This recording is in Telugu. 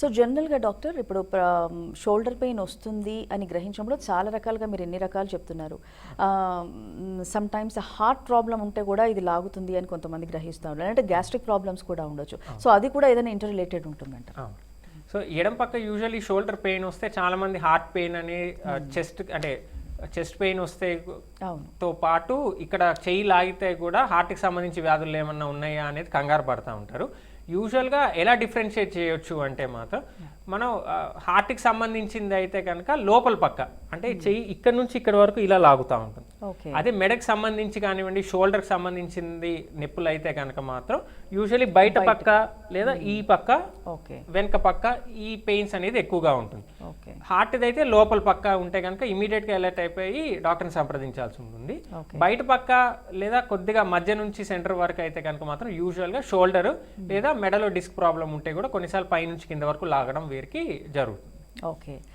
సో జనరల్గా డాక్టర్ ఇప్పుడు షోల్డర్ పెయిన్ వస్తుంది అని గ్రహించినప్పుడు చాలా రకాలుగా మీరు ఎన్ని రకాలు చెప్తున్నారు. సమ్ టైమ్స్ హార్ట్ ప్రాబ్లం ఉంటే కూడా ఇది లాగుతుంది అని కొంతమంది గ్రహిస్తారు అంటే గ్యాస్ట్రిక్ ప్రాబ్లమ్స్ కూడా ఉండొచ్చు. సో అది కూడా ఏదైనా ఇంటర్ రిలేటెడ్ ఉంటుందంట. సో ఎడం పక్క యూజువల్లీ షోల్డర్ పెయిన్ వస్తే చాలా మంది హార్ట్ పెయిన్ అని చెస్ట్ అంటే చెస్ట్ పెయిన్ వస్తే తో పాటు ఇక్కడ చెయ్యి లాగితే కూడా హార్ట్కి సంబంధించి వ్యాధులు ఏమన్నా ఉన్నాయా అనేది కంగారు పడతా ఉంటారు. యూజువల్గా ఎలా డిఫరెన్షియేట్ చేయొచ్చు అంటే మాత్రం మనం హార్ట్కి సంబంధించింది అయితే కనుక లోపల పక్క అంటే చెయ్యి ఇక్కడ నుంచి ఇక్కడ వరకు ఇలా లాగుతూ ఉంటుంది. ఓకే. అదే మెడకి సంబంధించి కానివ్వండి షోల్డర్కి సంబంధించింది నొప్పులు అయితే కనుక మాత్రం యూజువల్లీ బయట పక్క లేదా ఈ పక్క ఓకే. వెనక పక్క ఈ పెయిన్స్ అనేది ఎక్కువగా ఉంటుంది. ఓకే హార్ట్ అయితే లోపల పక్క ఉంటే కనుక ఇమీడియట్గా అలర్ట్ అయిపోయి డాక్టర్ని సంప్రదించాల్సి ఉంటుంది. బయట పక్క లేదా కొద్దిగా మధ్య నుంచి సెంటర్ వరకు అయితే కనుక మాత్రం యూజువల్గా షోల్డర్ లేదా మెడలో డిస్క్ ప్రాబ్లం ఉంటే కూడా కొన్నిసార్లు పైనుంచి కింద వరకు లాగడం వీరికి జరుగుతుంది. ఓకే.